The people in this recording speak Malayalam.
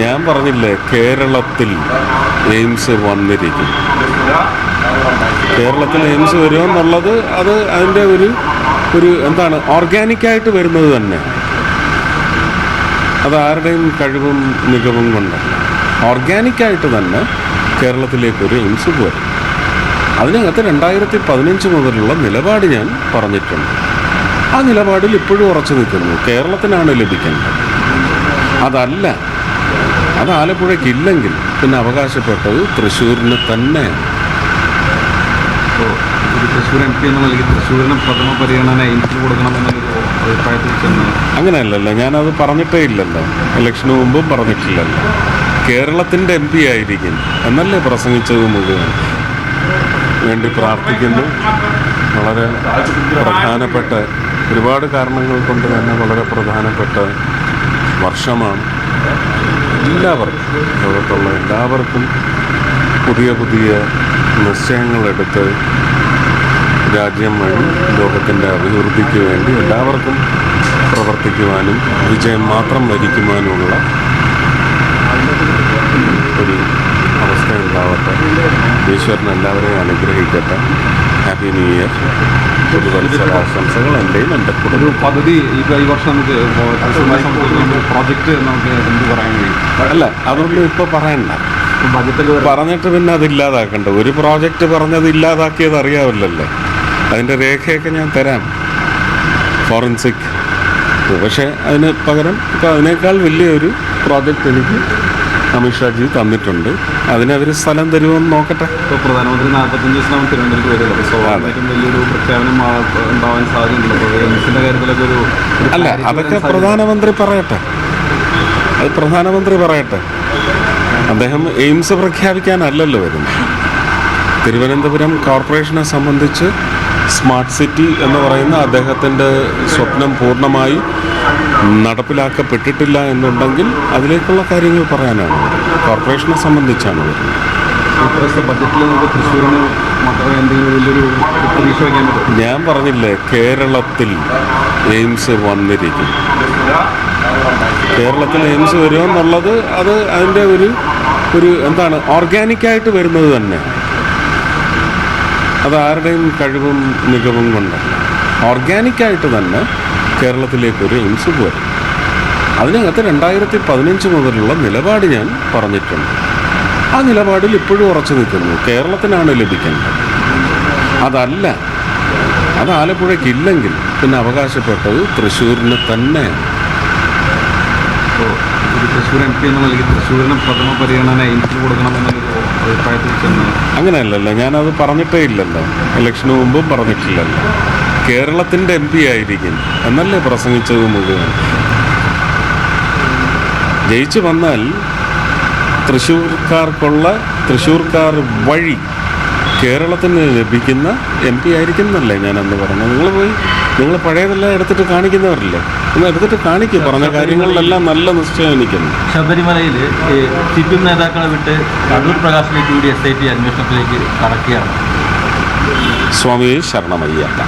ഞാൻ പറഞ്ഞില്ലേ കേരളത്തിൽ എയിംസ് വന്നിരിക്കും. കേരളത്തിൽ എയിംസ് വരിക എന്നുള്ളത് അത് അതിന്റെ ഒരു ഒരു എന്താണ് ഓർഗാനിക്കായിട്ട് വരുന്നത് തന്നെ. അത് ആരുടെയും കഴിവും മികവും കൊണ്ടല്ല. ഓർഗാനിക്കായിട്ട് തന്നെ കേരളത്തിലേക്ക് ഒരു എയിംസ് വരും അതിനകത്ത് രണ്ടായിരത്തി പതിനഞ്ച് മുതലുള്ള നിലപാട് ഞാൻ പറഞ്ഞിട്ടുണ്ട്. ആ നിലപാടിൽ ഇപ്പോഴും ഉറച്ചു നിൽക്കുന്നു. കേരളത്തിനാണ് ലഭിക്കേണ്ടത്. അതല്ല. അത് ആലപ്പുഴയ്ക്കില്ലെങ്കിൽ പിന്നെ അവകാശപ്പെട്ടത് തൃശ്ശൂരിന് തന്നെ. അപ്പോൾ ഒരു തൃശ്ശൂർ എം പി എന്ന നിലയ്ക്ക് തൃശ്ശൂരിന് പ്രഥമ പരിഗണന എയിംസിന് കൊടുക്കണമെന്നൊരു അഭിപ്രായത്തിൽ ചെന്ന് അങ്ങനെയല്ലല്ലോ. ഞാനത് പറഞ്ഞിട്ടേ ഇല്ലല്ലോ. ഇലക്ഷന് മുമ്പും പറഞ്ഞിട്ടില്ലല്ലോ. കേരളത്തിന്റെ എം പി ആയിരിക്കും. എന്നല്ലേ പ്രസംഗിച്ചത് മുഴുവൻ? വേണ്ടി പ്രാർത്ഥിക്കുന്നു. വളരെ പ്രധാനപ്പെട്ട ഒരുപാട് കാരണങ്ങൾ കൊണ്ട് തന്നെ വളരെ പ്രധാനപ്പെട്ട വർഷമാണ്. എല്ലാവർക്കും. ലോകത്തുള്ള എല്ലാവർക്കും പുതിയ പുതിയ നിശ്ചയങ്ങളെടുത്ത് രാജ്യം വഴി ലോകത്തിന്റെ അഭിവൃദ്ധിക്ക് വേണ്ടി എല്ലാവർക്കും പ്രവർത്തിക്കുവാനും വിജയം മാത്രം വരിക്കുവാനുള്ള ഒരു അവസ്ഥ ഈശ്വരൻ എല്ലാവരെയും അനുഗ്രഹിക്കട്ടെ. ഹാപ്പി ന്യൂ ഇയർ പുതുവത്സരാശംസകൾ എന്റെയും എന്റെ ഒരു പദ്ധതി ഇപ്പോൾ ഈ വർഷം നമുക്ക് പ്രോജക്റ്റ് നമുക്ക് എന്ത് പറയാൻ കഴിയും? അല്ല അതൊന്നും ഇപ്പോൾ പറയണ്ട. ബജറ്റൊക്കെ പറഞ്ഞിട്ട് പിന്നെ അത് ഇല്ലാതാക്കണ്ട. ഒരു പ്രോജക്റ്റ് പറഞ്ഞത് ഇല്ലാതാക്കിയത് അറിയാവില്ലല്ലോ. അതിന്റെ രേഖയൊക്കെ ഞാൻ തരാം. ഫോറൻസിക് പക്ഷേ അതിന് പകരം ഇപ്പോൾ അതിനേക്കാൾ വലിയൊരു പ്രോജക്റ്റ് എനിക്ക് അമിത്ഷാജി തന്നിട്ടുണ്ട്. അതിനവർ സ്ഥലം തരുമെന്ന് നോക്കട്ടെ. ഇപ്പോൾ പ്രധാനമന്ത്രി നാൽപ്പത്തഞ്ച് ദിവസം തിരുവനന്തപുരത്ത് വരുമല്ലോ അപ്പോൾ സ്വാഭാവികമായിട്ടും വലിയൊരു പ്രഖ്യാപനം ഉണ്ടാവാൻ സാധ്യതയുണ്ടല്ലോ. എയിംസിന്റെ കാര്യത്തിലൊക്കെ ഒരു അല്ല അതൊക്കെ പ്രധാനമന്ത്രി പറയട്ടെ. അത് പ്രധാനമന്ത്രി പറയട്ടെ. അദ്ദേഹം എയിംസ് പ്രഖ്യാപിക്കാനല്ലല്ലോ വരുന്നത്. തിരുവനന്തപുരം കോർപ്പറേഷനെ സംബന്ധിച്ച് സ്മാർട്ട് സിറ്റി എന്ന് പറയുന്ന അദ്ദേഹത്തിന്റെ സ്വപ്നം പൂർണമായി നടപ്പിലാക്കപ്പെട്ടിട്ടില്ല എന്നുണ്ടെങ്കിൽ അതിലേക്കുള്ള കാര്യങ്ങൾ പറയാനാണ്. കോർപ്പറേഷനെ സംബന്ധിച്ചാണ് വരുന്നത് ഇപ്പോഴത്തെ ബജറ്റിൽ നമുക്ക് തൃശ്ശൂരിന് മാത്രമേ എന്തെങ്കിലും വലിയൊരു പ്രതീക്ഷ വയ്ക്കാൻ പറ്റും ഞാൻ പറഞ്ഞില്ലേ കേരളത്തിൽ എയിംസ് വന്നിരിക്കും. കേരളത്തിൽ എയിംസ് വരുമെന്നുള്ളത് അത് അതിന്റെ ഒരു ഒരു എന്താണ് ഓർഗാനിക്കായിട്ട് വരുന്നത് തന്നെ. അത് ആരുടെയും കഴിവും മികവും കൊണ്ടല്ല. ഓർഗാനിക്കായിട്ട് തന്നെ കേരളത്തിലേക്കൊരു എയിംസ് പോരും. അതിനകത്ത് രണ്ടായിരത്തി പതിനഞ്ച് മുതലുള്ള നിലപാട് ഞാൻ പറഞ്ഞിട്ടുണ്ട്. ആ നിലപാടിൽ ഇപ്പോഴും ഉറച്ചു നിൽക്കുന്നു. കേരളത്തിനാണ് ലഭിക്കേണ്ടത്. അതല്ല. അത് ആലപ്പുഴയ്ക്കില്ലെങ്കിൽ പിന്നെ അവകാശപ്പെട്ടത് തൃശ്ശൂരിന് തന്നെ. തൃശ്ശൂർ എം പി എന്ന നിലയ്ക്ക് തൃശ്ശൂരിന് പ്രഥമ പരിഗണന എയിംസിന് കൊടുക്കണമെന്നൊരു അങ്ങനെയല്ലല്ലോ ഞാനത് പറഞ്ഞിട്ടേ ഇല്ലല്ലോ. ഇലക്ഷന് മുമ്പും പറഞ്ഞിട്ടില്ലല്ലോ. കേരളത്തിന്റെ എം പി ആയിരിക്കും. എന്നല്ലേ പ്രസംഗിച്ചത് മുഴുവൻ? ജയിച്ചു വന്നാൽ തൃശ്ശൂർക്കാർക്കുള്ള തൃശ്ശൂർക്കാർ വഴി കേരളത്തിന് ലഭിക്കുന്ന എം പി ആയിരിക്കും എന്നല്ലേ ഞാൻ അന്ന് പറഞ്ഞത്. നിങ്ങൾ പോയി നിങ്ങൾ പഴയതെല്ലാം എടുത്തിട്ട് കാണിക്കുന്നവരല്ലേ? ഒന്ന് എടുത്തിട്ട് കാണിക്കും പറഞ്ഞ കാര്യങ്ങളിലെല്ലാം നല്ല നിശ്ചയം എനിക്കുന്നു ശബരിമലയിൽ സി പി എം നേതാക്കളെ വിട്ട് അടൂർ പ്രകാശിലേക്ക് കൂടി എസ് ഐ ടി അന്വേഷണത്തിലേക്ക് കടക്കുകയാണ്. സ്വാമിയെ ശരണമയ്യപ്പ.